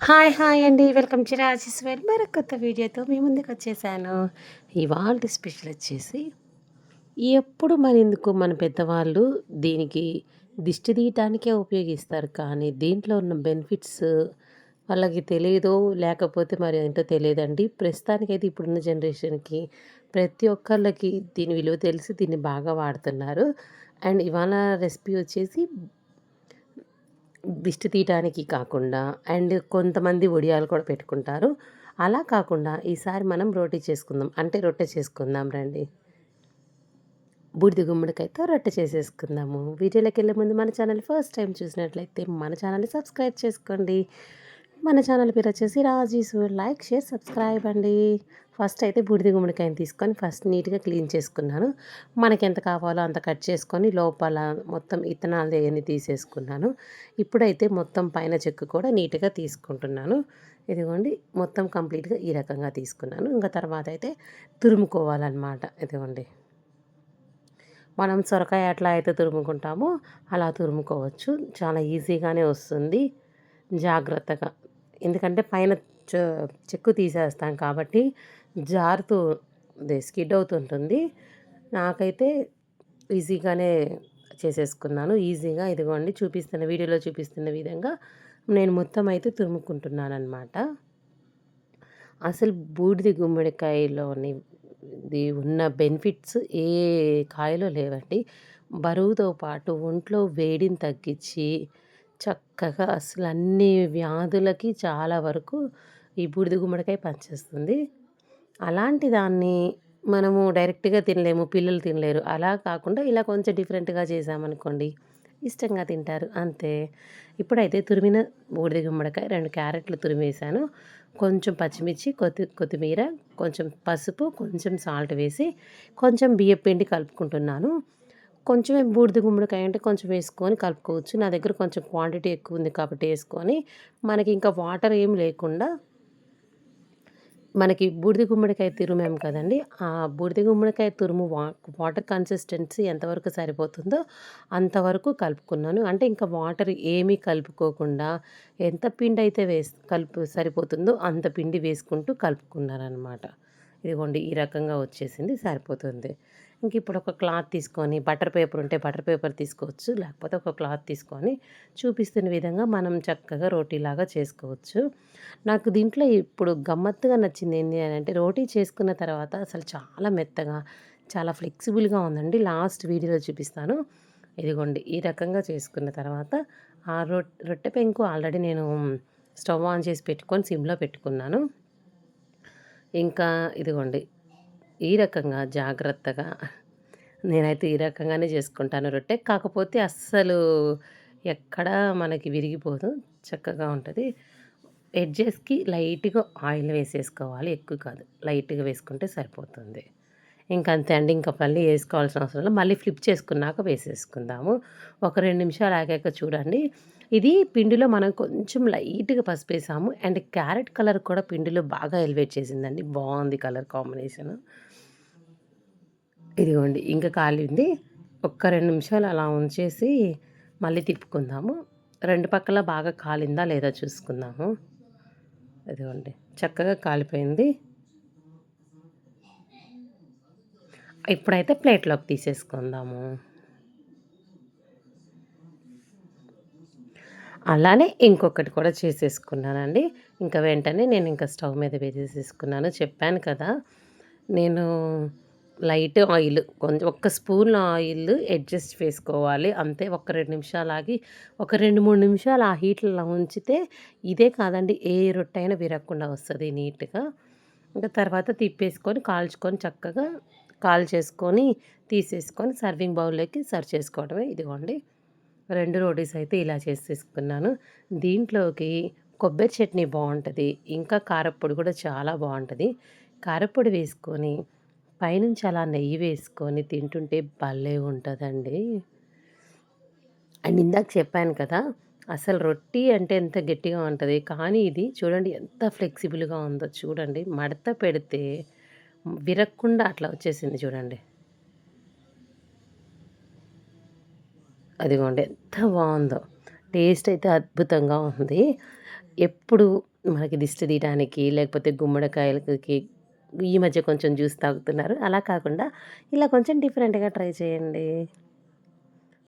Hi hi అండి. Welcome to Rajeswari మరొక కొత్త వీడియోతో మీ ముందుకు వచ్చేసాను. ఇవాళ స్పెషల్ వచ్చేసి ఎప్పుడు మన ఎందుకు మన పెద్దవాళ్ళు దీనికి దిష్టి తీయటానికే ఉపయోగిస్తారు కానీ దీంట్లో ఉన్న బెనిఫిట్స్ వాళ్ళకి తెలియదో లేకపోతే మరి ఏంటో తెలియదండి. ప్రస్తుతానికైతే ఇప్పుడున్న జనరేషన్కి ప్రతి ఒక్కళ్ళకి దీని విలువ తెలిసి దీన్ని బాగా వాడుతున్నారు. అండ్ ఇవాళ రెసిపీ వచ్చేసి దిష్టి తీయటానికి కాకుండా అండ్ కొంతమంది ఒడియాలు కూడా పెట్టుకుంటారు. అలా కాకుండా ఈసారి మనం రోటీ చేసుకుందాం. అంటే రొట్టె చేసుకుందాం రండి. బూడిద గుమ్మడికైతే రొట్టె చేసేసుకుందాము. వీడియోలోకి వెళ్ళే ముందు మన ఛానల్ ఫస్ట్ టైం చూసినట్లయితే మన ఛానల్ని సబ్స్క్రైబ్ చేసుకోండి. మన ఛానల్ పేరు వచ్చేసి రాజీసు లైక్ షేర్ సబ్స్క్రైబ్ అండి. ఫస్ట్ అయితే బూడిద గుమ్మడికాయని తీసుకొని ఫస్ట్ నీట్గా క్లీన్ చేసుకున్నాను. మనకి ఎంత కావాలో అంత కట్ చేసుకొని లోపల మొత్తం ఇత్తనాలు దగ్గరని తీసేసుకున్నాను. ఇప్పుడైతే మొత్తం పైన చెక్కు కూడా నీట్గా తీసుకుంటున్నాను. ఇదిగోండి మొత్తం కంప్లీట్గా ఈ రకంగా తీసుకున్నాను. ఇంకా తర్వాత అయితే తురుముకోవాలన్నమాట. ఇదిగోండి. మనం సొరకాయ ఎట్లా అయితే తురుముకుంటామో అలా తురుముకోవచ్చు. చాలా ఈజీగానే వస్తుంది. జాగ్రత్తగా. ఎందుకంటే పైన చెక్కు తీసేస్తాం కాబట్టి జారుతూ స్కిడ్ అవుతుంటుంది. నాకైతే ఈజీగానే చేసేసుకున్నాను. ఈజీగా ఇదిగోండి చూపిస్తున్న వీడియోలో చూపిస్తున్న విధంగా నేను మొత్తం అయితే తురుముకుంటున్నాను అనమాట అసలు బూడిది గుమ్మడికాయలోని ఉన్న బెనిఫిట్స్ ఏ కాయలో లేవండి. బరువుతో పాటు ఒంట్లో వేడిని తగ్గించి చక్కగా అసలు అన్ని వ్యాధులకి చాలా వరకు ఈ బూడిద గుమ్మడికాయ పనిచేస్తుంది. అలాంటి దాన్ని మనము డైరెక్ట్గా తినలేము పిల్లలు తినలేరు. అలా కాకుండా ఇలా కొంచెం డిఫరెంట్గా చేసామనుకోండి ఇష్టంగా తింటారు. అంతే. ఇప్పుడైతే తురిమిన బూడిద గుమ్మడికాయ రెండు క్యారెట్లు తురిమేసాను కొంచెం పచ్చిమిర్చి కొత్తి కొత్తిమీర కొంచెం పసుపు కొంచెం సాల్ట్ వేసి కొంచెం బియ్యం పిండి కలుపుకుంటున్నాను. కొంచెమే బూడిద గుమ్మడికాయ అంటే కొంచెం వేసుకొని కలుపుకోవచ్చు. నా దగ్గర కొంచెం క్వాంటిటీ ఎక్కువ ఉంది కాబట్టి వేసుకొని మనకి ఇంకా వాటర్ ఏం లేకుండా మనకి బూడిద గుమ్మడికాయ తురుమేం కదండి ఆ బూడిద గుమ్మడికాయ తురుము వా వాటర్ కన్సిస్టెన్సీ ఎంతవరకు సరిపోతుందో అంతవరకు కలుపుకున్నాను. అంటే ఇంకా వాటర్ ఏమీ కలుపుకోకుండా ఎంత పిండి అయితే వేస్ కలుపు సరిపోతుందో అంత పిండి వేసుకుంటూ కలుపుకున్నాను అనమాట ఇదిగోండి ఈ రకంగా వచ్చేసింది సరిపోతుంది. ఇంక ఇప్పుడు ఒక క్లాత్ తీసుకొని బటర్ పేపర్ ఉంటే బటర్ పేపర్ తీసుకోవచ్చు లేకపోతే ఒక క్లాత్ తీసుకొని చూపిస్తున్న విధంగా మనం చక్కగా రోటీలాగా చేసుకోవచ్చు. నాకు దీంట్లో ఇప్పుడు గమ్మత్తుగా నచ్చింది ఏంటి అని అంటే రోటీ చేసుకున్న తర్వాత అసలు చాలా మెత్తగా చాలా ఫ్లెక్సిబుల్గా ఉందండి. లాస్ట్ వీడియోలో చూపిస్తాను. ఇదిగోండి ఈ రకంగా చేసుకున్న తర్వాత ఆ రొట్టె పెంకు ఆల్రెడీ నేను స్టవ్ ఆన్ చేసి పెట్టుకొని సిమ్లో పెట్టుకున్నాను. ఇంకా ఇదిగోండి ఈ రకంగా జాగ్రత్తగా నేనైతే ఈ రకంగానే చేసుకుంటాను రొట్టె. కాకపోతే అస్సలు ఎక్కడ మనకి విరిగిపోదు చక్కగా ఉంటుంది. ఎడ్జెస్కి లైట్గా ఆయిల్ వేసేసుకోవాలి ఎక్కువ కాదు. లైట్గా వేసుకుంటే సరిపోతుంది. ఇంకా అంతే అండి ఇంకా మళ్ళీ వేసుకోవాల్సిన అవసరం లేదు. మళ్ళీ ఫ్లిప్ చేసుకున్నాక వేసేసుకుందాము. ఒక రెండు నిమిషాలు ఆగాక చూడండి. ఇది పిండిలో మనం కొంచెం లైట్గా పసుపు వేసాము అండ్ క్యారెట్ కలర్ కూడా పిండిలో బాగా ఎలివేట్ చేసిందండి. బాగుంది కలర్ కాంబినేషన్. ఇదిగోండి ఇంకా కాలింది. ఒక్క రెండు నిమిషాలు అలా ఉంచేసి మళ్ళీ తిప్పుకుందాము. రెండు పక్కల బాగా కాలిందా లేదా చూసుకుందాము. ఇదిగోండి చక్కగా కాలిపోయింది. ఇప్పుడైతే ప్లేట్లోకి తీసేసుకుందాము. అలానే ఇంకొకటి కూడా చేసేసుకున్నానండి. ఇంకా వెంటనే నేను ఇంకా స్టవ్ మీద వేసేసుకున్నాను చెప్పాను కదా నేను లైట్ ఆయిల్ కొంచెం ఒక్క స్పూన్ ఆయిల్ అడ్జస్ట్ చేసుకోవాలి. అంతే ఒక రెండు నిమిషాలు ఆగి ఒక రెండు మూడు నిమిషాలు ఆ హీట్లో ఉంచితే ఇదే కాదండి ఏ రొట్టె విరగకుండా వస్తుంది నీట్గా. ఇంకా తర్వాత తిప్పేసుకొని కాల్చుకొని చక్కగా కాల్ చేసుకొని తీసేసుకొని సర్వింగ్ బౌల్లోకి సర్వ్ చేసుకోవడమే ఇదిగోండి. రెండు రోటీస్ అయితే ఇలా చేసేసుకున్నాను దీంట్లోకి కొబ్బరి చట్నీ బాగుంటుంది ఇంకా కారప్పొడి కూడా చాలా బాగుంటుంది కారప్పొడి వేసుకొని పైనుంచి అలా నెయ్యి వేసుకొని తింటుంటే భలే ఉంటుందండి. అండ్ ఇందాక చెప్పాను కదా అసలు రొట్టి అంటే ఎంత గట్టిగా ఉంటుంది. కానీ ఇది చూడండి ఎంత ఫ్లెక్సిబుల్గా ఉందో చూడండి. మడత పెడితే విరక్కుండా అట్లా వచ్చేసింది చూడండి. అదిగోండి ఎంత బాగుందో. టేస్ట్ అయితే అద్భుతంగా ఉంది. ఎప్పుడు మనకి దిష్టి తీయడానికి లేకపోతే గుమ్మడికాయలకి ఈ మధ్య కొంచెం జ్యూస్ తాగుతున్నారు. అలా కాకుండా ఇలా కొంచెం డిఫరెంట్గా ట్రై చేయండి.